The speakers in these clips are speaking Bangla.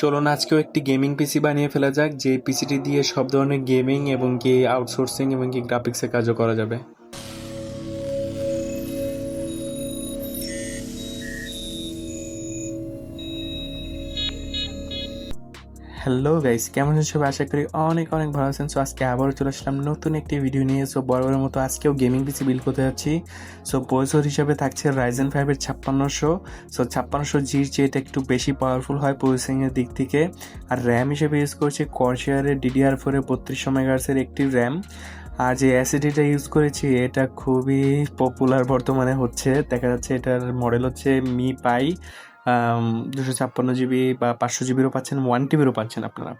চলুন আজকেও একটি গেমিং পিসি বানিয়ে ফেলা যাক, যে পিসিটি দিয়ে সব ধরনের গেমিং এবং কি আউটসোর্সিং এবং কি গ্রাফিক্সের কাজও করা যাবে। হ্যালো গাইস কেমন আছেন সবাই? আশা করি অনেক অনেক ভালো আছেন। সো আজকে আবারও চলে আসলাম নতুন একটি ভিডিও নিয়ে। সো বরাবরের মতো আজকেও গেমিং পিসি বিল করতে যাচ্ছি। সো প্রসেসর হিসাবে থাকছে রাইজেন ফাইভের ছাপ্পান্নশো। সো ছাপ্পান্নশো জির চেয়ে এটা একটু বেশি পাওয়ারফুল হয় প্রসেসিংয়ের দিক থেকে। আর র্যাম হিসেবে ইউজ করছি কর্সিয়ারের ডিডিআর ফোরে বত্রিশশো মেগাহার্সের একটি র্যাম আর যে অ্যাসিডিটা ইউজ করেছি, এটা খুবই পপুলার বর্তমানে হচ্ছে। দেখা যাচ্ছে এটার মডেল হচ্ছে মি পাই দুশো ছাপ্পান্ন জিবি বা পাঁচশো জিবিরও পাচ্ছেন ওয়ান টিবিরও পাচ্ছেন আপনারা।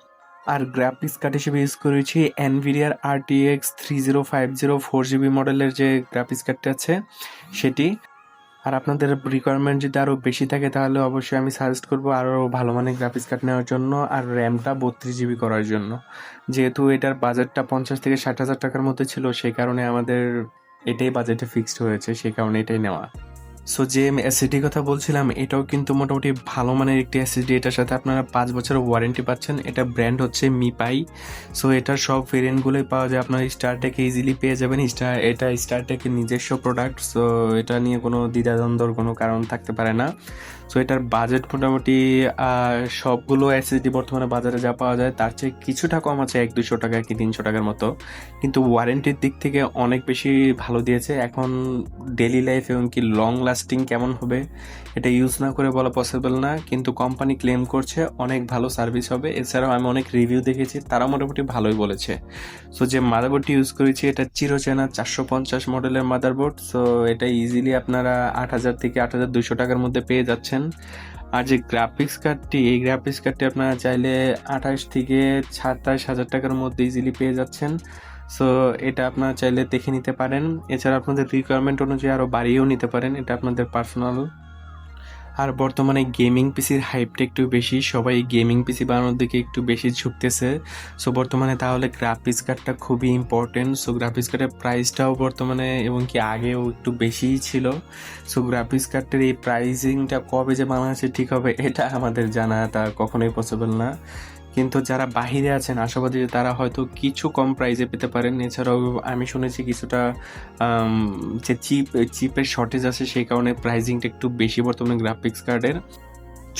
আর গ্রাফিক্স কার্ড হিসেবে ইউজ করেছি এনভিডিয়ার R T X three zero five zero four GB মডেলের যে গ্রাফিক্স কার্ডটা আছে, সেটি। আর আপনাদের রিকোয়ারমেন্ট যদি আরও বেশি থাকে, তাহলে অবশ্যই আমি সাজেস্ট করব আরও ভালো মানের গ্রাফিক্স কার্ড নেওয়ার জন্য আর র্যামটা বত্রিশ জিবি করার জন্য। যেহেতু এটার বাজেটটা পঞ্চাশ থেকে ষাট হাজার টাকার মধ্যে ছিল, সেই কারণে আমাদের এটাই বাজেটে ফিক্সড হয়েছে, সেই কারণে এটাই নেওয়া। সো যে অ্যাসিডি কথা বলছিলাম, এটাও কিন্তু মোটামুটি ভালো মানের একটি অ্যাসিডি এটার সাথে আপনারা পাঁচ বছরের ওয়ারেন্টি পাচ্ছেন। এটা ব্র্যান্ড হচ্ছে মিপাই সো এটার সব ভেরিয়েন্টগুলোই পাওয়া যায়। আপনার স্টারটেক ইজিলি পেয়ে যাবেন। স্টার এটা স্টারটেকের নিজস্ব প্রোডাক্ট সো এটা নিয়ে কোনো দ্বিধাদ্বন্দ্বর কোনো কারণ থাকতে পারে না। সো এটার বাজেট মোটামুটি সবগুলো অ্যাসিডি বর্তমানে বাজারে যা পাওয়া যায়, তার চেয়ে কিছুটা কম আছে, এক দুশো টাকা কি তিনশো টাকার মতো। কিন্তু ওয়ারেন্টির দিক থেকে অনেক বেশি ভালো দিয়েছে। এখন ডেলি লাইফ এবং কি লং লাস্টিং কেমন হবে, এটা ইউজ না করে বলা পসিবল না, কিন্তু কোম্পানি ক্লেম করছে, অনেক ভালো সার্ভিস হবে। এছাড়াও আমি অনেক রিভিউ দেখেছি তারা মোটামুটি ভালোই বলেছে। সো যে মাদারবোর্ডটি ইউজ করেছি, এটা চিরচেনা চারশো পঞ্চাশ মডেলের মাদারবোর্ড সো এটা ইজিলি আপনারা আট হাজার থেকে আট হাজার দুশো টাকার মধ্যে পেয়ে যাচ্ছেন। আর যে গ্রাফিক্স কার্ডটি এই গ্রাফিক্স কার্ডটি আপনারা চাইলে আঠাশ থেকে সাতাশ হাজার টাকার মধ্যে ইজিলি পেয়ে যাচ্ছেন। সো এটা আপনারা চাইলে দেখে নিতে পারেন। এছাড়া আপনাদের রিকোয়ারমেন্ট অনুযায়ী আরও বাড়িয়েও নিতে পারেন। এটা আপনাদের পার্সোনাল আর বর্তমানে গেমিং পিসির হাইপটা একটু বেশি। সবাই গেমিং পিসি বানানোর দিকে একটু বেশি ঝুঁকতেছে। সো বর্তমানে তাহলে গ্রাফিক্স কার্ডটা খুবই ইম্পর্টেন্ট সো গ্রাফিক্স কার্ডের প্রাইসটাও বর্তমানে এবং কি আগেও একটু বেশিই ছিল। সো গ্রাফিক্স কার্ডের এই প্রাইসিংটা কবে যে বাংলাদেশে ঠিক হবে, এটা আমাদের জানাটা কখনোই পসিবল না। কিন্তু যারা বাহিরে আছেন, আশাবাদী যে তারা হয়তো কিছু কম প্রাইজে পেতে পারেন। এছাড়াও আমি শুনেছি কিছুটা যে চিপ চিপের শর্টেজ আছে, সেই কারণে প্রাইজিংটা একটু বেশি বর্তমানে গ্রাফিক্স কার্ডের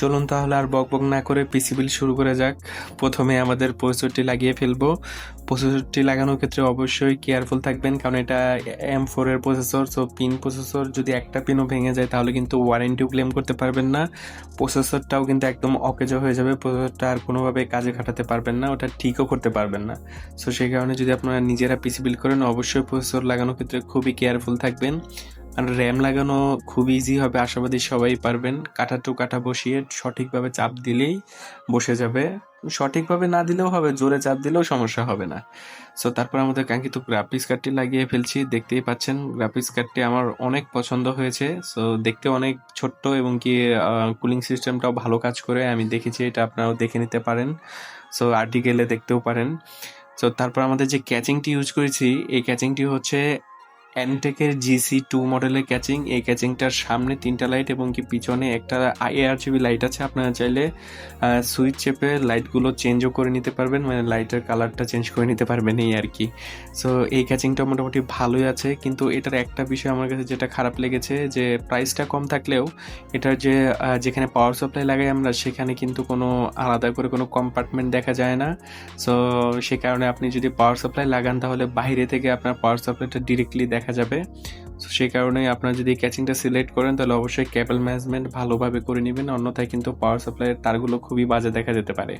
চলুন তাহলে আর বক বক না করে পিসি বিল শুরু করে যাক। প্রথমে আমাদের প্রসেসরটি লাগিয়ে ফেলব। প্রসেসরটি লাগানোর ক্ষেত্রে অবশ্যই কেয়ারফুল থাকবেন, কারণ এটা এম ফোর এর প্রসেসর সো পিন প্রসেসর যদি একটা পিনও ভেঙে যায়, তাহলে কিন্তু ওয়ারেন্টিও ক্লেম করতে পারবেন না। প্রসেসরটাও কিন্তু একদম অকেজ হয়ে যাবে, প্রসেসরটা আর কোনোভাবে কাজে খাটাতে পারবেন না, ওটা ঠিকও করতে পারবেন না। সো সেই কারণে যদি আপনারা নিজেরা পিসি বিল করেন, অবশ্যই প্রসেসর লাগানোর ক্ষেত্রে খুবই কেয়ারফুল থাকবেন। র্যাম লাগানো খুব ইজি হবে, আশাবাদী সবাই পারবেন। কাঠা টু কাঠা বসিয়ে সঠিকভাবে চাপ দিলেই বসে যাবে। সঠিকভাবে না দিলেও হবে, জোরে চাপ দিলেও সমস্যা হবে না। সো তারপর আমাদের কাঙ্ক্ষিত গ্রাফিক্স কার্ডটি লাগিয়ে ফেলছি। দেখতেই পাচ্ছেন গ্রাফিক্স কার্ডটি আমার অনেক পছন্দ হয়েছে। সো দেখতে অনেক ছোট্ট এবং কি কুলিং সিস্টেমটাও ভালো কাজ করে। আমি দেখেছি এটা আপনারাও দেখে নিতে পারেন। সো আর্টিকেলে দেখতেও পারেন। সো তারপর আমাদের যে ক্যাচিংটি ইউজ করেছি, এই ক্যাচিংটি হচ্ছে অ্যানটেকের জিসি টু মডেলের ক্যাচিং এই ক্যাচিংটার সামনে তিনটা লাইট এবং কি পিছনে একটা আইআর জিবি লাইট আছে। আপনারা চাইলে সুইচ চেপে লাইটগুলো চেঞ্জও করে নিতে পারবেন মানে লাইটের কালারটা চেঞ্জ করে নিতে পারবেন এই আর কি। সো এই ক্যাচিংটা মোটামুটি ভালোই আছে, কিন্তু এটার একটা বিষয় আমার কাছে যেটা খারাপ লেগেছে, যে প্রাইসটা কম থাকলেও এটার যে যেখানে পাওয়ার সাপ্লাই লাগাই আমরা, সেখানে কিন্তু কোনো আলাদা করে কোনো কম্পার্টমেন্ট দেখা যায় না। সো সে কারণে আপনি যদি পাওয়ার সাপ্লাই লাগান, তাহলে বাইরে থেকে আপনার পাওয়ার সাপ্লাইটা ডিরেক্টলি দেখা যাবে। তো সেই কারণে আপনারা যদি ক্যাচিংটা সিলেক্ট করেন, তাহলে অবশ্যই ক্যাবল ম্যানেজমেন্ট ভালোভাবে করে নেবেন। অন্যথায় কিন্তু পাওয়ার সাপ্লাইয়ের তারগুলো খুবই বাজে দেখা যেতে পারে।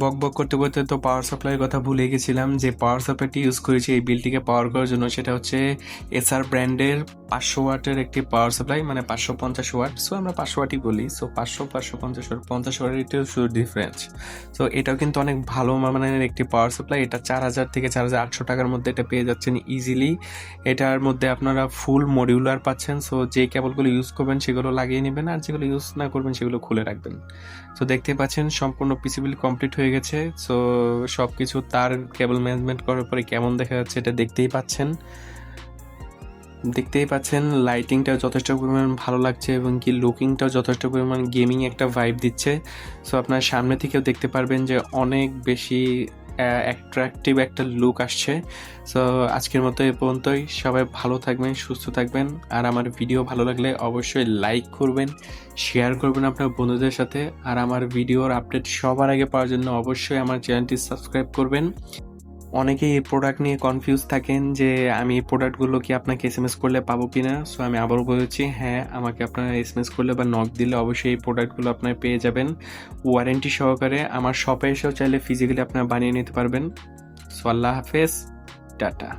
বক বক করতে করতে তো পাওয়ার সাপ্লাইয়ের কথা ভুলে গেছিলাম যে পাওয়ার সাপ্লাইটি ইউজ করেছি এই বিলটিকে পাওয়ার করার জন্য। সেটা হচ্ছে এসআর ব্র্যান্ডের পাঁচশো ওয়াটের একটি পাওয়ার সাপ্লাই মানে পাঁচশো পঞ্চাশ ওয়াট সো আমরা পাঁচশো ওয়াটই বলি। সো পাঁচশো পাঁচশো পঞ্চাশ ওয়াট পঞ্চাশ ওয়াটের শুধু ডিফারেন্স সো এটাও কিন্তু অনেক ভালো মানের একটি পাওয়ার সাপ্লাই এটা চার হাজার থেকে চার হাজার আটশো টাকার মধ্যে এটা পেয়ে যাচ্ছেন ইজিলি এটার মধ্যে আপনারা ফুল মডিউলার পাচ্ছেন। সো যে কেবলগুলো ইউজ করবেন, সেগুলো লাগিয়ে নেবেন। আর যেগুলো ইউজ না করবেন, সেগুলো খুলে রাখবেন। সো দেখতে পাচ্ছেন, সম্পূর্ণ পিসিবিল কমপ্লিট হয়ে গেছে। সো সব কিছু তার কেবল ম্যানেজমেন্ট করার পরে কেমন দেখা যাচ্ছে এটা দেখতেই পাচ্ছেন। দেখতেই পাচ্ছেন লাইটিংটা যথেষ্ট পরিমাণ ভালো লাগছে এবং কি লুকিংটাও যথেষ্ট পরিমাণ গেমিং একটা ভাইব দিচ্ছে। সো আপনার সামনে থেকেও দেখতে পারবেন যে অনেক বেশি অ্যাট্রাকটিভ একটা লুক আসছে। সো আজকের মতো এ পর্যন্তই। সবাই ভালো থাকবেন, সুস্থ থাকবেন। আর আমার ভিডিও ভালো লাগলে অবশ্যই লাইক করবেন শেয়ার করবেন আপনার বন্ধুদের সাথে। আর আমার ভিডিওর আপডেট সবার আগে পাওয়ার জন্য অবশ্যই আমার চ্যানেলটি সাবস্ক্রাইব করবেন। অনেকেই এই প্রোডাক্ট নিয়ে কনফিউজ থাকেন যে আমি এই প্রোডাক্টগুলো কি আপনাকে এস এম এস করলে পাবো কি না সো আমি আবারও বলেছি হ্যাঁ আমাকে আপনারা এস এম এস করলে বা নক দিলে অবশ্যই এই প্রোডাক্টগুলো আপনারা পেয়ে যাবেন। ওয়ারেন্টি সহকারে আমার শপে এসেও চাইলে ফিজিক্যালি আপনারা বানিয়ে নিতে পারবেন। সো আল্লাহ হাফেজ, টাটা।